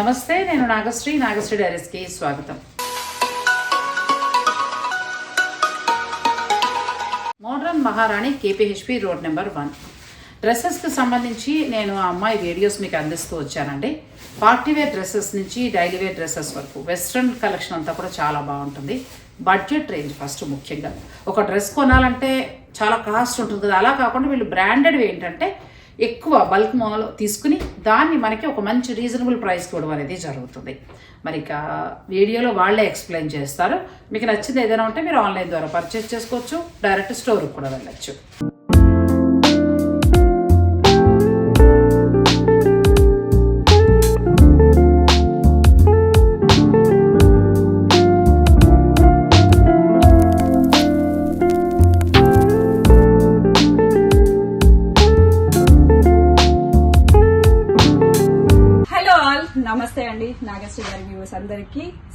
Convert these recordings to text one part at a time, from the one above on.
నమస్తే నేను నాగశ్రీ. నాగశ్రీ డైరీస్కి స్వాగతం. Modern Maharani KPHB road number one. డ్రెస్సెస్కి సంబంధించి నేను ఆ అమ్మాయి వీడియోస్ మీకు అందిస్తూ వచ్చానండి. పార్టీ వేర్ డ్రెస్సెస్ నుంచి డైలీ వేర్ డ్రెస్సెస్ వరకు. వెస్ట్రన్ కలెక్షన్ అంతా కూడా చాలా బాగుంటుంది. బడ్జెట్ రేంజ్ ఫస్ట్ ముఖ్యంగా. ఒక డ్రెస్ కొనాలంటే చాలా కాస్ట్ ఉంటుంది కదా. అలా కాకుండా వీళ్ళు బ్రాండెడ్ ఏంటంటే ఎక్కువ బల్క్ మాల్ తీసుకుని దాన్ని మనకి ఒక మంచి రీజనబుల్ ప్రైస్ ఇవ్వడం అనేది జరుగుతుంది. మరి ఇక వీడియోలో వాళ్ళే ఎక్స్ప్లెయిన్ చేస్తారు. మీకు నచ్చింది ఏదైనా ఉంటే మీరు ఆన్లైన్ ద్వారా పర్చేస్ చేసుకోవచ్చు. డైరెక్ట్ స్టోర్కి కూడా వెళ్ళచ్చు.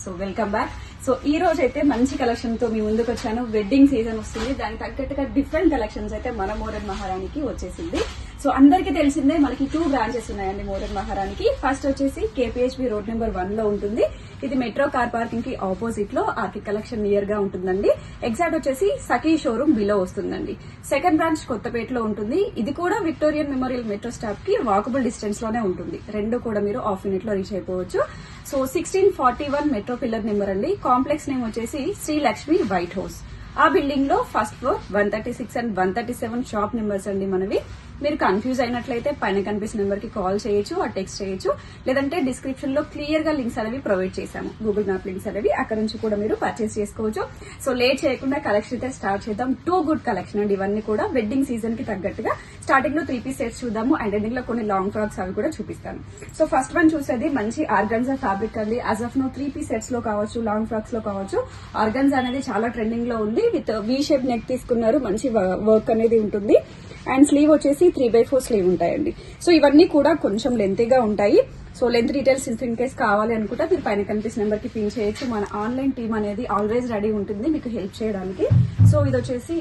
So welcome back. సో ఈ రోజు అయితే మంచి కలెక్షన్తో మీ ముందుకు వచ్చాను. వెడ్డింగ్ సీజన్ వస్తుంది. దానికి తగ్గట్టుగా డిఫరెంట్ కలెక్షన్స్ అయితే మన మోడర్న్ మహారాణికి వచ్చేసింది. సో అందరికీ తెలిసిందే మనకి టూ బ్రాంచెస్ ఉన్నాయండి మోడర్న్ మహారానికి ఫస్ట్ వచ్చేసి కేపీహెచ్బి రోడ్ నెంబర్ వన్లో ఉంటుంది. ఇది మెట్రో కార్ పార్కింగ్కి ఆపోజిట్లో ఆర్కి కలెక్షన్ నియర్గా ఉంటుందండి. ఎగ్జాక్ట్ వచ్చేసి సఖీ షోరూమ్ బిలో వస్తుందండి. సెకండ్ బ్రాంచ్ కొత్తపేటలో ఉంటుంది. ఇది కూడా విక్టోరియన్ మెమోరియల్ మెట్రో స్టాప్కి వాకబుల్ డిస్టెన్స్లోనే ఉంటుంది. రెండు కూడా మీరు హాఫ్ మినిట్లో రీచ్ అయిపోవచ్చు. So sixteen forty one metro pillar number అండి. కాంప్లెక్స్ నేమ్ వచ్చేసి శ్రీ లక్ష్మి వైట్ హౌస్ ఆ బిల్డింగ్లో first floor one thirty six and one thirty seven shop numbers అండి మనవి. మీరు కన్ఫ్యూజ్ అయినట్లయితే పైన కనిపిస్తున్న నెంబర్కి కాల్ చేయొచ్చు ఆ టెక్స్ట్ చేయొచ్చు. లేదంటే డిస్క్రిప్షన్లో క్లియర్గా లింక్స్ అనేవి ప్రొవైడ్ చేశాము. గూగుల్ మ్యాప్ లింక్స్ అనేవి అక్కడ నుంచి కూడా మీరు పర్చేస్ చేసుకోవచ్చు. సో లేట్ చేయకుండా కలెక్షన్ అయితే స్టార్ట్ చేద్దాం. టూ గుడ్ కలెక్షన్ అండి ఇవన్నీ కూడా. వెడ్డింగ్ సీజన్కి తగ్గట్టుగా. స్టార్టింగ్లో త్రీ పీస్ సెట్స్ చూద్దాము. అండ్ ఎండింగ్లో కొన్ని లాంగ్ ఫ్రాక్స్ అవి కూడా చూపిస్తాను. సో ఫస్ట్ వన్ చూసేది మంచి ఆర్గన్జా ఫ్యాబ్రిక్ అండి. As of no three piece సెట్స్లో కావచ్చు లాంగ్ ఫ్రాక్స్లో కావచ్చు. ఆర్గన్స్ అనేది చాలా ట్రెండింగ్లో ఉంది. విత్ వీ షేప్ నెక్ తీసుకున్నారు. మంచి వర్క్ అనేది ఉంటుంది. అండ్ స్లీవ్ వచ్చేసి త్రీ బై ఫోర్ స్లీవ్ ఉంటాయండి. సో ఇవన్నీ కూడా కొంచెం లెంతీగా ఉంటాయి. So length details in case కావాలి అనుకుంటే మీరు పైన కనిపిస్తున్న నెంబర్కి పిన్ చేయొచ్చు. మన ఆన్లైన్ టీమ్ అనేది ఆల్వేస్ రెడీ ఉంటుంది మీకు హెల్ప్ చేయడానికి. సో ఇది వచ్చేసి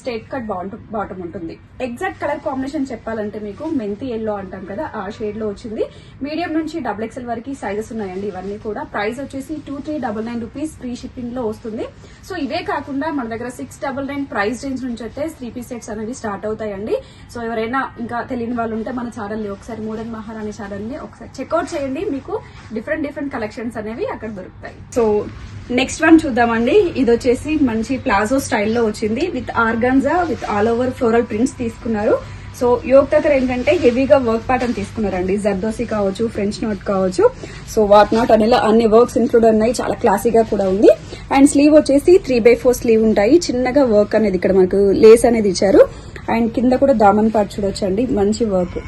స్ట్రేట్ కట్ బాటమ్ ఉంటుంది. ఎగ్జాక్ట్ కలర్ కాంబినేషన్ చెప్పాలంటే మీకు మెంతి ఎల్లో అంటాం కదా ఆ షేడ్లో వచ్చింది. మీడియం నుంచి డబుల్ ఎక్స్ఎల్ వరకు సైజెస్ ఉన్నాయండి ఇవన్నీ కూడా. ప్రైస్ వచ్చేసి two three double nine rupees free షిప్పింగ్లో వస్తుంది. సో ఇవే కాకుండా మన దగ్గర six double nine price range నుంచి అయితే త్రీ పీస్ సెట్స్ అనేవి స్టార్ట్ అవుతాయండి. సో ఎవరైనా ఇంకా తెలియని వాళ్ళు ఉంటే మన ఛానల్ని ఒకసారి మోడర్న్ మహారాణి ఛానల్ని ఒకసారి చెక్అవుట్ చేయండి. మీకు డిఫరెంట్ డిఫరెంట్ కలెక్షన్స్ అనేవి అక్కడ దొరుకుతాయి. సో నెక్స్ట్ వన్ చూద్దామండి. ఇది వచ్చేసి మంచి ప్లాజో స్టైల్లో వచ్చింది. With organza with all over floral prints తీసుకున్నారు. సో యోగ్ దగ్గర ఏంటంటే హెవీగా వర్క్ ప్యాటర్న్ తీసుకున్నారండి. జర్దోసి కావచ్చు ఫ్రెంచ్ నోట్ కావచ్చు. సో వాట్ నాట్ అనేలా అన్ని వర్క్స్ ఇంక్లూడ్ ఉన్నాయి. చాలా క్లాసీగా కూడా ఉంది. అండ్ స్లీవ్ వచ్చేసి త్రీ బై ఫోర్ స్లీవ్ ఉంటాయి. చిన్నగా వర్క్ అనేది ఇక్కడ మనకు లేస్ అనేది ఇచ్చారు. అండ్ కింద కూడా దామన్ పార్ట్ చూడొచ్చండి. మంచి వర్క్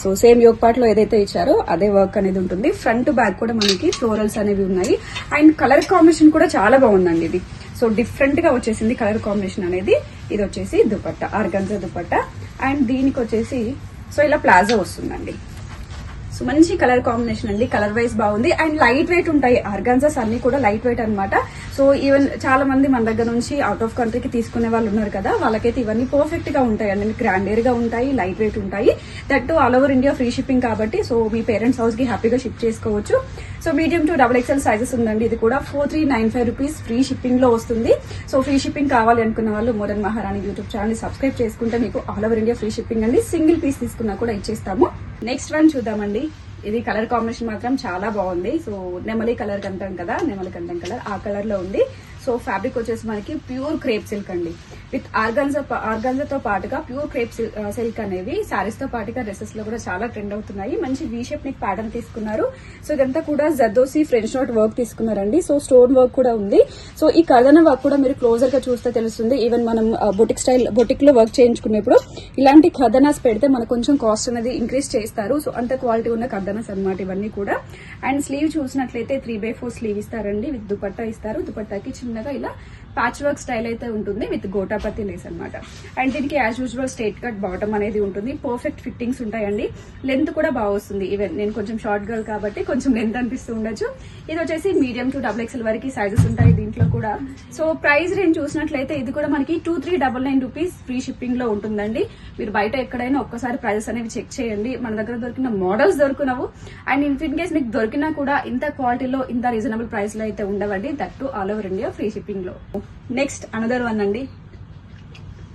సో సేమ్ యోగ్ పార్ట్లో ఏదైతే ఇచ్చారో అదే వర్క్ అనేది ఉంటుంది. ఫ్రంట్ బ్యాక్ కూడా మనకి ఫ్లోరల్స్ అనేవి ఉన్నాయి. అండ్ కలర్ కాంబినేషన్ కూడా చాలా బాగుందండి ఇది. సో డిఫరెంట్గా వచ్చేసింది కలర్ కాంబినేషన్ అనేది. ఇది వచ్చేసి దుపట్ట ఆర్గన్జా దుపట్ట. అండ్ దీనికి వచ్చేసి సో ఇలా ప్లాజో వస్తుందండి. సో మంచి కలర్ కాంబినేషన్ అండి. కలర్ వైజ్ బాగుంది. అండ్ లైట్ వెయిట్ ఉంటాయి. ఆర్గాన్జాస్ అన్ని కూడా లైట్ వెయిట్ అనమాట సో ఈవెన్ చాలా మంది మన దగ్గర నుంచి అవుట్ ఆఫ్ కంట్రీకి తీసుకునే వాళ్ళు ఉన్నారు కదా వాళ్ళకైతే ఇవన్నీ పర్ఫెక్ట్గా ఉంటాయి. అండి గ్రాండేర్గా ఉంటాయి లైట్ వెయిట్ ఉంటాయి. That all over India free shipping కాబట్టి. సో మీ పేరెంట్స్ హౌస్కి హ్యాపీగా షిప్ చేసుకోవచ్చు. So medium to double XL sizes ఉందండి. ఇది కూడా four three nine five rupees free షిప్పింగ్లో వస్తుంది. సో ఫ్రీ షిప్పింగ్ కావాలి అనుకున్న వాళ్ళు మోడర్న్ మహారాణి యూట్యూబ్ ఛానల్ సబ్స్క్రైబ్ చేసుకుంటే మీకు all over India free shipping అండి. సింగిల్ పీస్ తీసుకున్నా కూడా ఇచ్చేస్తాము. నెక్స్ట్ వన్ చూద్దామండి. ఇది కలర్ కాంబినేషన్ మాత్రం చాలా బాగుంది. సో నెమలి కలర్ కంటాం కదా నెమలి కంటం కలర్ ఆ కలర్లో ఉంది. సో ఫ్యాబ్రిక్ వచ్చేసి మనకి ప్యూర్ క్రేప్ సిల్క్ అండి. విత్ ఆర్గన్జా ఆర్గన్జాతో పాటుగా ప్యూర్ క్రేప్ సిల్క్ అనేవి శారీస్తో పాటుగా డ్రెస్సెస్లో కూడా చాలా ట్రెండ్ అవుతున్నాయి. మంచి వీ షేప్ నెక్ ప్యాటర్న్ తీసుకున్నారు. సో ఇదంతా కూడా జద్దోసి ఫ్రెంచ్ నోట్ వర్క్ తీసుకున్నారండి. సో స్టోన్ వర్క్ కూడా ఉంది. సో ఈ కథన వర్క్ కూడా మీరు క్లోజర్గా చూస్తే తెలుస్తుంది. ఈవెన్ మనం బొటిక్ స్టైల్ బొటిక్లో వర్క్ చేయించుకునేప్పుడు ఇలాంటి ఖదనాస్ పెడితే మనకు కొంచెం కాస్ట్ అనేది ఇంక్రీజ్ చేస్తారు. సో అంత క్వాలిటీ ఉన్న ఖదనాస్ అన్నమాట ఇవన్నీ కూడా. అండ్ స్లీవ్ చూసినట్లయితే త్రీ బై ఫోర్ స్లీవ్ ఇస్తారండి. విత్ దుపట్టా ఇస్తారు. దుపట్టాకి చిన్నగా ఇలా ప్యాచ్ వర్క్ స్టైల్ అయితే ఉంటుంది విత్ గోటాపతి లేస్ అన్నమాట. అండ్ దీనికి as usual straight cut bottom అనేది ఉంటుంది. పర్ఫెక్ట్ ఫిట్టింగ్స్ ఉంటాయండి. లెంత్ కూడా బాగా వస్తుంది. ఈవెన్ నేను కొంచెం షార్ట్ గర్ల్ కాబట్టి కొంచెం లెంత్ అనిపిస్తూ ఉండొచ్చు. ఇది వచ్చేసి మీడియం టు డబుల్ ఎక్స్ఎల్ వరకు సైజెస్ ఉంటాయి దీంట్లో కూడా. సో ప్రైస్ రేంజ్ చూసినట్లయితే ఇది కూడా మనకి two three double nine rupees free షిప్పింగ్లో ఉంటుందండి. మీరు బయట ఎక్కడైనా ఒక్కసారి ప్రైజెస్ అనేవి చెక్ చేయండి. మన దగ్గర దొరికిన మోడల్స్ దొరుకునవు. అండ్ ఇన్ ఇన్ కేస్ మీకు దొరికినా కూడా ఇంత క్వాలిటీలో ఇంత రీజనబుల్ ప్రైస్లో అయితే ఉండవండి. That to all over India free షిప్పింగ్లో. నెక్స్ట్ అనదర్ వన్ అండి.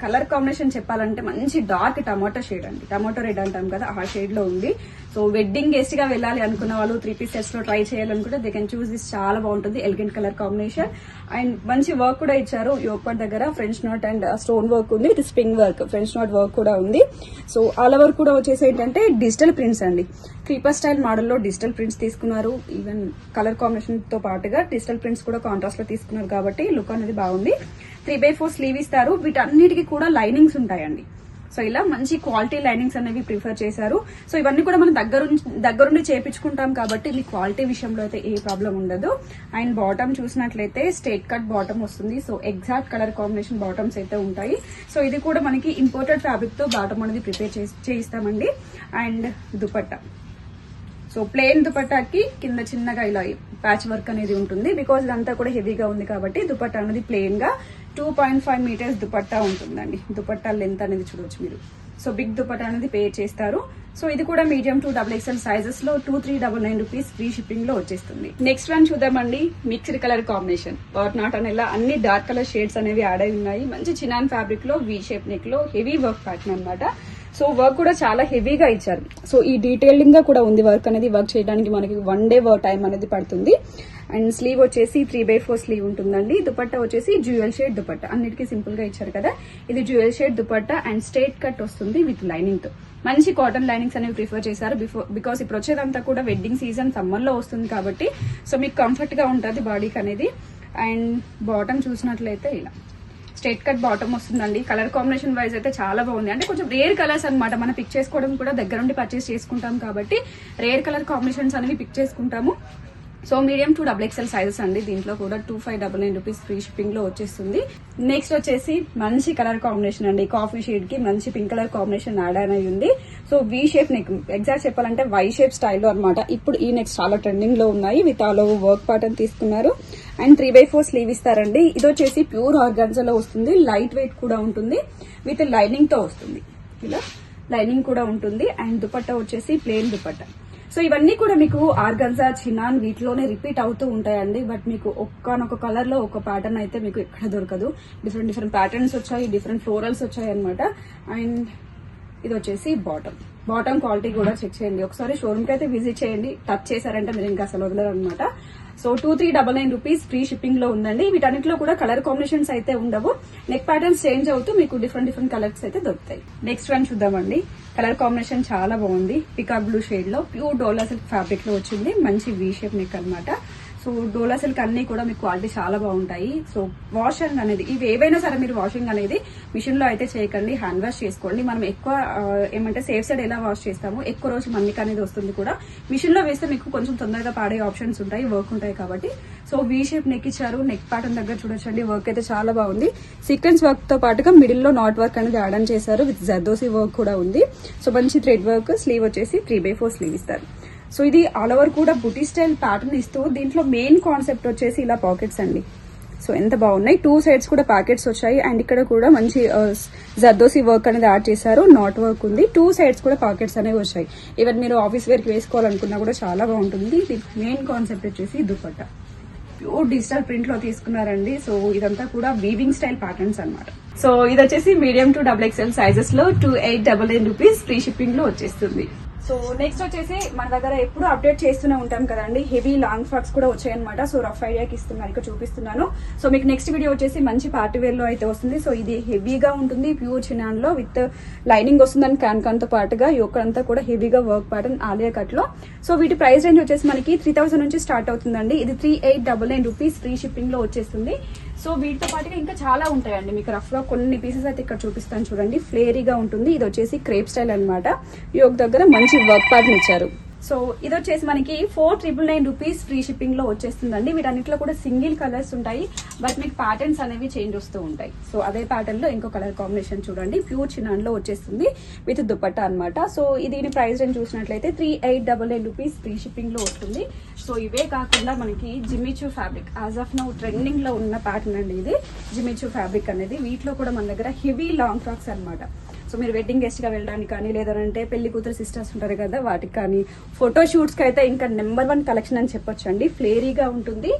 కలర్ కాంబినేషన్ చెప్పాలంటే మంచి డార్క్ టమాటో షేడ్ అండి. టమాటో రెడ్ అంటాం కదా ఆ షేడ్లో ఉంది. సో వెడ్డింగ్ గెస్ట్గా వెళ్ళాలి అనుకున్న వాళ్ళు త్రీ పీస్ సెట్స్లో ట్రై చేయాలనుకుంటే దే కెన్ చూస్ దిస్ చాలా బాగుంటుంది ఎలిగెంట్ కలర్ కాంబినేషన్ అండ్ మంచి వర్క్ కూడా ఇచ్చారు యోపట్ దగ్గర French knot and stone work ఉంది with spring work French knot work కూడా ఉంది. సో ఆల్ ఓవర్ కూడా వచ్చేసి ఏంటంటే డిజిటల్ ప్రింట్స్ అండి. క్రీపర్ స్టైల్ మోడల్లో డిజిటల్ ప్రింట్స్ తీసుకున్నారు ఈవెన్ కలర్ కాంబినేషన్తో పాటుగా డిజిటల్ ప్రింట్స్ కూడా కాంట్రాస్ట్లో తీసుకున్నారు కాబట్టి లుక్ అనేది బాగుంది. త్రీ బై ఫోర్ స్లీవ్ ఇస్తారు వీటన్నిటికీ కూడా లైనింగ్స్ ఉంటాయండి. సో ఇలా మంచి క్వాలిటీ లైనింగ్స్ అనేవి ప్రిఫర్ చేశారు. సో ఇవన్నీ కూడా మనం దగ్గర దగ్గరుండి చేపించుకుంటాం కాబట్టి మీ క్వాలిటీ విషయంలో అయితే ఏ ప్రాబ్లం ఉండదు. అండ్ బాటమ్ చూసినట్లయితే స్ట్రేట్ కట్ బాటమ్ వస్తుంది. So exact colour combination bottoms అయితే ఉంటాయి. సో ఇది కూడా మనకి ఇంపోర్టెడ్ ఫ్యాబ్రిక్తో బాటమ్ అనేది ప్రిపేర్ చేయిస్తామండి. అండ్ దుపట్టా. సో ప్లెయిన్ దుపట్టాకి కింద చిన్నగా ఇలా ప్యాచ్ వర్క్ అనేది ఉంటుంది. బికాజ్ ఇదంతా కూడా హెవీగా ఉంది కాబట్టి దుపట్టా అనేది ప్లెయిన్గా two point five metres dupatta ఉంటుందండి. దుపట్టా లెంత్ అనేది చూడొచ్చు మీరు. సో బిగ్ దుపట్టా అనేది పే చేస్తారు. సో ఇది కూడా medium to double XL సైజెస్లో two three double nine rupees free షిప్పింగ్లో వచ్చేస్తుంది. నెక్స్ట్ వన్ చూద్దామండి. Mixed colour combination what not అనేలా అన్ని డార్క్ కలర్ షేడ్స్ అనేవి యాడ్ అయి ఉన్నాయి. మంచి చినాన్ ఫ్యాబ్రిక్లో వీ షేప్ నెక్లో హెవీ వర్క్ ప్యాటర్న్ అనమాట సో వర్క్ కూడా చాలా హెవీగా ఇచ్చారు. సో ఈ డీటెయిలింగ్గా కూడా ఉంది వర్క్ అనేది. వర్క్ చేయడానికి మనకి వన్ డే వర్క్ టైం అనేది పడుతుంది. అండ్ స్లీవ్ వచ్చేసి త్రీ బై ఫోర్ స్లీవ్ ఉంటుందండి. దుపట్టా వచ్చేసి జ్యువెల్ షేడ్ దుపట్టా. అన్నిటికీ సింపుల్గా ఇచ్చారు కదా. ఇది jewel shade dupatta and straight cut వస్తుంది విత్ లైనింగ్తో. మంచి కాటన్ లైనింగ్స్ అనేవి ప్రిఫర్ చేశారు బిఫోర్ బికాస్ ఇప్పుడు వచ్చేదంతా కూడా వెడ్డింగ్ సీజన్ సమ్మర్లో వస్తుంది కాబట్టి సో మీకు కంఫర్ట్గా ఉంటుంది బాడీకి అనేది. అండ్ బాటమ్ చూసినట్లయితే ఇలా. స్ట్రేట్ కట్ బాటమ్ వస్తుందండి. కలర్ కాంబినేషన్ వైజ్ అయితే చాలా బాగుంది. అంటే కొంచెం రేర్ కలర్స్ అన్నమాట. మనం పిక్ చేసుకోవడం కూడా దగ్గరుండి పర్చేస్ చేసుకుంటాం కాబట్టి రేర్ కలర్ కాంబినేషన్స్ అనేవి పిక్ చేసుకుంటాము. So medium to double XL sizes అండి. దీంట్లో కూడా two five double nine rupees free షిప్పింగ్లో వచ్చేస్తుంది. నెక్స్ట్ వచ్చేసి మంచి కలర్ కాంబినేషన్ అండి. కాఫీ షేడ్కి మంచి పింక్ కలర్ కాంబినేషన్ యాడ్ అనేది ఉంది. So V shape neck exact చెప్పాలంటే వై షేప్ స్టైల్లో అనమాట ఇప్పుడు ఈ నెక్స్ట్ చాలా ట్రెండింగ్లో ఉన్నాయి. With all over work pattern తీసుకున్నారు. And three by four sleeve ఇస్తారండి. ఇది వచ్చేసి ప్యూర్ ఆర్గాన్జాలో వస్తుంది. లైట్ వెయిట్ కూడా ఉంటుంది. విత్ లైనింగ్తో వస్తుంది. ఇలా లైనింగ్ కూడా ఉంటుంది. అండ్ దుపట్టా వచ్చేసి ప్లెయిన్ దుపట్టా. సో ఇవన్నీ కూడా మీకు ఆర్గన్జా చినాన్ వీటిలోనే రిపీట్ అవుతూ ఉంటాయండి. బట్ మీకు ఒక్కనొక కలర్లో ఒక ప్యాటర్న్ అయితే మీకు ఎక్కడ దొరకదు. డిఫరెంట్ డిఫరెంట్ ప్యాటర్న్స్ వచ్చాయి డిఫరెంట్ ఫ్లోరల్స్ వచ్చాయి అనమాట అండ్ ఇది వచ్చేసి బాటమ్ బాటమ్ క్వాలిటీ కూడా చెక్ చేయండి. ఒకసారి షోరూమ్కి అయితే విజిట్ చేయండి. టచ్ చేశారంటే మీరు ఇంకా అసలు వదలరు అనమాట so two three double nine rupees free షిప్పింగ్లో ఉందండి. వీటన్నిటిలో కూడా కలర్ కాంబినేషన్స్ అయితే ఉండవు. నెక్ ప్యాటర్న్స్ చేంజ్ అవుతూ మీకు డిఫరెంట్ డిఫరెంట్ కలర్స్ అయితే దొరుకుతాయి. నెక్స్ట్ వన్ చూద్దామండి. కలర్ కాంబినేషన్ చాలా బాగుంది. పికాక్ బ్లూ షేడ్లో. ప్యూర్ డోలా సిల్క్ ఫ్యాబ్రిక్లో వచ్చింది. మంచి వీ షేప్ నెక్ అనమాట సో డోలా సిల్క్ అన్ని కూడా మీకు క్వాలిటీ చాలా బాగుంటాయి. సో వాషింగ్ అనేది ఇవి ఏవైనా సరే మీరు వాషింగ్ అనేది మిషన్లో అయితే చేయకండి హ్యాండ్ వాష్ చేసుకోండి. మనం ఎక్కువ ఏమంటే సేఫ్ సైడ్ ఎలా వాష్ చేస్తామో ఎక్కువ రోజు మన్నిక అనేది వస్తుంది కూడా. మిషన్లో వేస్తే మీకు కొంచెం తొందరగా పాడే ఆప్షన్స్ ఉంటాయి వర్క్ ఉంటాయి కాబట్టి. సో వీ షేప్ నెక్ ఇచ్చారు నెక్ ప్యాటర్న్ దగ్గర చూడొచ్చండి వర్క్ అయితే చాలా బాగుంది. సీక్వెన్స్ వర్క్తో పాటుగా మిడిల్లో నాట్ వర్క్ అనేది యాడ్ ఆన్ చేశారు విత్ జర్దోసి వర్క్ కూడా ఉంది. సో మంచి థ్రెడ్ వర్క్ స్లీవ్ వచ్చేసి త్రీ బై ఫోర్ స్లీవ్ ఇస్తారు. సో ఇది ఆల్ ఓవర్ కూడా బుటీ స్టైల్ ప్యాటర్న్ ఇస్తూ దీంట్లో మెయిన్ కాన్సెప్ట్ వచ్చేసి ఇలా పాకెట్స్ అండి. సో ఎంత బాగున్నాయి. టూ సైడ్స్ కూడా ప్యాకెట్స్ వచ్చాయి. అండ్ ఇక్కడ కూడా మంచి uh, జర్దోసి వర్క్ అనేది యాడ్ చేశారు. నాట్ వర్క్ ఉంది. టూ సైడ్స్ కూడా పాకెట్స్ అనేవి వచ్చాయి. ఈవెన్ మీరు ఆఫీస్ వేర్కి వేసుకోవాలనుకున్నా కూడా చాలా బాగుంటుంది. మెయిన్ కాన్సెప్ట్ వచ్చేసి దుపట్టా. ప్యూర్ డిజిటల్ ప్రింట్లో తీసుకున్నారండి. సో ఇదంతా కూడా వీవింగ్ స్టైల్ ప్యాటర్న్స్ అనమాట సో ఇది వచ్చేసి medium to double XL సైజెస్లో two eight double nine rupees free షిప్పింగ్లో వచ్చేస్తుంది. సో నెక్స్ట్ వచ్చేసి మన దగ్గర ఎప్పుడు అప్డేట్ చేస్తూనే ఉంటాం కదండి. హెవీ లాంగ్ ఫ్రాక్స్ కూడా వచ్చాయన్నమాట. సో రఫ్ ఐడియాకి ఇస్తున్నాను ఇక్కడ చూపిస్తున్నాను. సో మీకు నెక్స్ట్ వీడియో వచ్చేసి మంచి పార్టీవేర్లో అయితే వస్తుంది. సో ఇది హెవీగా ఉంటుంది ప్యూర్ చిన్నాన్లో విత్ లైనింగ్ వస్తుందని క్యాన్కాన్తో పాటుగా యోక్ అంతా కూడా హెవీగా వర్క్ ప్యాటర్న్ ఆలియా కట్లో సో వీటి ప్రైస్ రేంజ్ వచ్చేసి మనకి త్రీ థౌసండ్ నుంచి స్టార్ట్ అవుతుందండి. ఇది three eight double nine rupees free షిప్పింగ్లో వచ్చేస్తుంది. సో వీటితో పాటుగా ఇంకా చాలా ఉంటాయండి. మీకు రఫ్ కొన్ని పీసెస్ అయితే ఇక్కడ చూపిస్తాను చూడండి. ఫ్లేరీగా ఉంటుంది. ఇది వచ్చేసి క్రేప్ స్టైల్ అన్నమాట. యోగ్ దగ్గర మంచి వర్క్ ప్యాటర్న్ ఇచ్చారు. సో ఇది వచ్చేసి మనకి four triple nine rupees free షిప్పింగ్లో వచ్చేస్తుందండి. వీటన్నిటిలో కూడా సింగిల్ కలర్స్ ఉంటాయి. బట్ మీకు ప్యాటర్న్స్ అనేవి చేంజ్ వస్తూ ఉంటాయి. సో అదే ప్యాటర్న్లో ఇంకో కలర్ కాంబినేషన్ చూడండి. ప్యూర్ చినాన్లో వచ్చేస్తుంది. విత్ దుపట్టా అన్నమాట. సో దీని ప్రైస్ రేంజ్ చూసినట్లయితే three eight double nine rupees free షిప్పింగ్లో వస్తుంది. సో ఇవే కాకుండా మనకి Jimmy Choo fabric as of now ట్రెండింగ్లో ఉన్న ప్యాటర్న్ అండి ఇది. జిమిచూ ఫ్యాబ్రిక్ అనేది. వీటిలో కూడా మన దగ్గర హెవీ లాంగ్ ఫ్రాక్స్ అన్నమాట. సో మీరు వెడ్డింగ్ గెస్ట్గా వెళ్ళడానికి కానీ లేదంటే పెళ్ళి కూతురు సిస్టర్స్ ఉంటారు కదా వాటికి కానీ ఫోటోషూట్స్కి అయితే ఇంకా నెంబర్ వన్ కలెక్షన్ అని చెప్పొచ్చు అండి ఫ్లేరీగా ఉంటుంది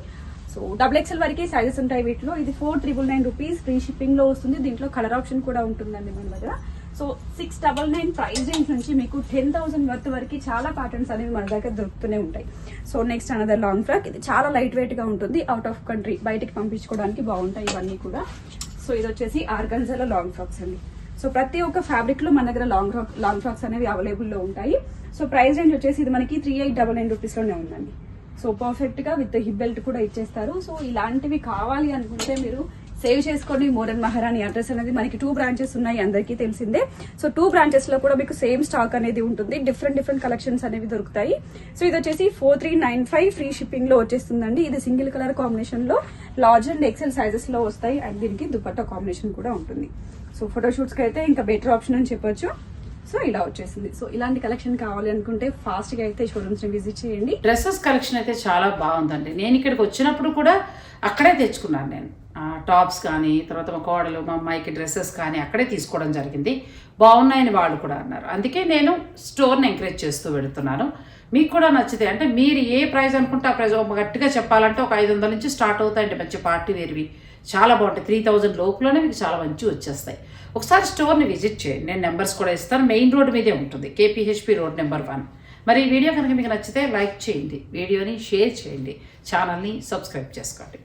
సో డబుల్ ఎక్స్ఎల్ వరకే సైజెస్ ఉంటాయి వీటిలో. ఇది four triple nine rupees free షిప్పింగ్లో వస్తుంది. దీంట్లో కలర్ ఆప్షన్ కూడా ఉంటుందండి మన దగ్గర. So six double nine price range నుంచి మీకు టెన్ థౌసండ్ వర్త్ వరకు చాలా ప్యాటర్న్స్ అనేవి మన దగ్గర దొరుకుతూనే ఉంటాయి. So next another long frock ఇది చాలా లైట్ వెయిట్గా ఉంటుంది. అవుట్ ఆఫ్ కంట్రీ బయటికి పంపించుకోవడానికి బాగుంటాయి ఇవన్నీ కూడా. సో ఇది వచ్చేసి ఆర్గన్జాలో లాంగ్ ఫ్రాక్స్ అండి. సో ప్రతి ఒక్క ఫ్యాబ్రిక్లో మన దగ్గర లాంగ్ ఫ్రాక్ లాంగ్ ఫ్రాక్స్ అనేవి అవైలబుల్లో ఉంటాయి. సో ప్రైస్ రేంజ్ వచ్చేసి ఇది మనకి త్రీ ఎయిట్ డబల్ నైన్ రూపీస్లోనే ఉందండి. సో పర్ఫెక్ట్గా విత్ హిప్ బెల్ట్ కూడా ఇచ్చేస్తారు. సో ఇలాంటివి కావాలి అనుకుంటే మీరు సేవ్ చేసుకోండి. మోడర్న్ మహారాణి అడ్రస్ అనేది మనకి టూ బ్రాంచెస్ ఉన్నాయి అందరికీ తెలిసిందే. సో టూ బ్రాంచెస్లో కూడా మీకు సేమ్ స్టాక్ అనేది ఉంటుంది. డిఫరెంట్ డిఫరెంట్ కలెక్షన్స్ అనేవి దొరుకుతాయి. సో ఇది వచ్చేసి four three nine five free షిప్పింగ్లో వచ్చేస్తుందండి. ఇది సింగిల్ కలర్ కాంబినేషన్లో లార్జ్ అండ్ ఎక్సెల్ సైజెస్లో వస్తాయి. అండ్ దీనికి దుపట్టా కాంబినేషన్ కూడా ఉంటుంది. సో ఫోటోషూట్స్కి అయితే ఇంకా బెటర్ ఆప్షన్ అని చెప్పొచ్చు. సో ఇలా వచ్చేసింది. సో ఇలాంటి కలెక్షన్ కావాలి అనుకుంటే ఫాస్ట్గా అయితే షోరూమ్స్ని విజిట్ చేయండి. డ్రెస్సెస్ కలెక్షన్ అయితే చాలా బాగుందండి. నేను ఇక్కడికి వచ్చినప్పుడు కూడా అక్కడే తెచ్చుకున్నాను నేను. టాప్స్ కానీ తర్వాత మా కోడలు మా అమ్మాయికి డ్రెస్సెస్ కానీ అక్కడే తీసుకోవడం జరిగింది. బాగున్నాయని వాళ్ళు కూడా అన్నారు. అందుకే నేను స్టోర్ని ఎంకరేజ్ చేస్తూ పెడుతున్నాను మీకు కూడా నచ్చితే అంటే మీరు ఏ ప్రైస్ అనుకుంటే ఆ ప్రైస్ గట్టిగా చెప్పాలంటే ఒక ఐదు వందల నుంచి స్టార్ట్ అవుతాయండి. మంచి పార్టీ వేర్వి. చాలా బాగుంటాయి. త్రీ థౌజండ్ లోపులోనే మీకు చాలా మంచి వచ్చేస్తాయి. ఒకసారి స్టోర్ని విజిట్ చేయండి. నేను నెంబర్స్ కూడా ఇస్తాను. మెయిన్ రోడ్ మీదే ఉంటుంది. KPHB road number one. మరి ఈ వీడియో కనుక మీకు నచ్చితే లైక్ చేయండి. వీడియోని షేర్ చేయండి. ఛానల్ని సబ్స్క్రైబ్ చేసుకోండి.